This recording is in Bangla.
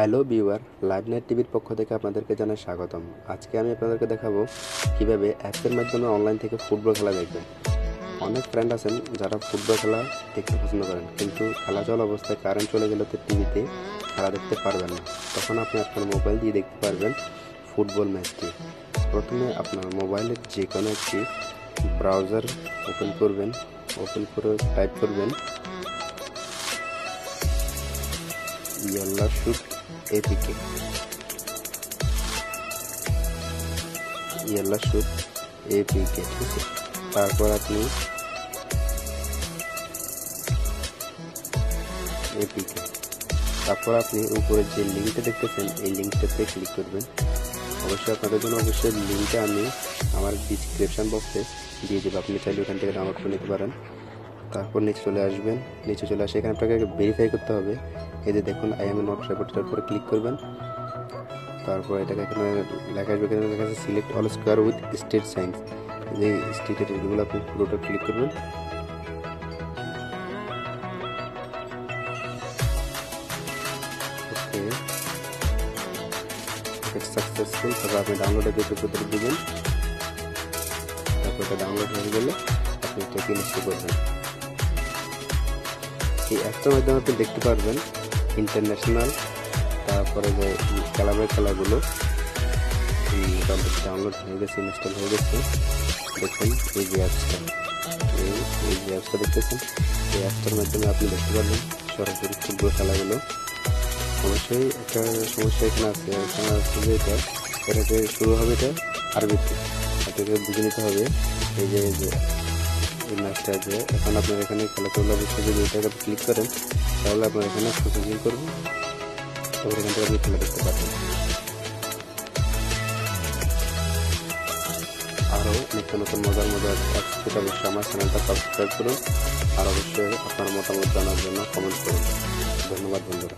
হ্যালো ভিউয়ার, লাইভ নাইট টিভির পক্ষ থেকে আপনাদেরকে জানাই স্বাগতম। আজকে আমি আপনাদেরকে দেখাবো কীভাবে অ্যাপসের মাধ্যমে অনলাইন থেকে ফুটবল খেলা দেখবেন। অনেক ফ্রেন্ড আছেন যারা ফুটবল খেলা দেখতে পছন্দ করেন, কিন্তু খেলা চলা অবস্থায় কারেন্ট চলে গেলে তো টিভিতে খেলা দেখতে পারবেন না। তখন আপনি আপনার মোবাইল দিয়ে দেখতে পারবেন ফুটবল ম্যাচটি। প্রথমে আপনার মোবাইলের যে কোনো একটি ব্রাউজার ওপেন করবেন ওপেন করে টাইপ করবেন Yalla shoot APK Yalla shoot APK ঠিক আছে। তারপর আপনি এপিকে তারপর আপনি উপরে যে লিঙ্কটা দেখতেছেন, এই লিঙ্কটাতে ক্লিক করবেন। অবশ্যই আপনাদের জন্য অবশ্যই লিঙ্কটা আমি আমার ডিসক্রিপশন বক্সে দিয়ে দেবো। আপনি চাইলে ওখান থেকে ডাউনলোড করে নিতে পারেন। তারপর নিচে চলে আসবেন। নিচে চলে আসে, এখানে আপনাকে ভেরিফাই করতে হবে। এই যে দেখুন আই এম নট সাপোর্টের উপরে ক্লিক করবেন। তারপর এটাকে এখানে লেখা আসবে, এখানে লেখা আছে select all square with state science যে স্টেটের এগুলো আপনি পুরোটা ক্লিক করবেন। সাকসেসফুল তারপর আপনি ডাউনলোডে যেতে ভিতরে দিবেন। তারপর এটা ডাউনলোড হয়ে গেলে আপনি এটাকে ইনস্টল করবেন। এই অ্যাপটার মাধ্যমে আপনি দেখতে পারবেন ইন্টারন্যাশনাল তারপরে যে ক্লাবের খেলাগুলো মোটামুটি ডাউনলোড হয়ে গেছে ইনস্টল হয়ে গেছে। দেখুন, এই যে অ্যাপসটা এই যে অ্যাপসটা দেখতেছেন, এই অ্যাপসটার মাধ্যমে আপনি দেখতে পারবেন সরাসরি ফুটবল খেলাগুলো। অবশ্যই একটা সমস্যা এখানে আছে এখানে আছে যে এটা এটাকে শুরু হবে এটা আরবিতে এটাকে বুঝে নিতে হবে এই যে এই যে ম্যাচটা আছে। এখন আপনার এখানে খেলা চলে অবশ্যই যদি এটাকে ক্লিক করেন, তাহলে আপনার এখানে প্রসেসিং করবেন তারপর এখান থেকে আপনি খেলা দেখতে পারবেন। আরও নিত্য নতুন মজার মজার অবশ্যই আমার চ্যানেলটা সাবস্ক্রাইব করুন। আর অবশ্যই আপনার মতামত জানার জন্য কমেন্ট করুন। ধন্যবাদ বন্ধুরা।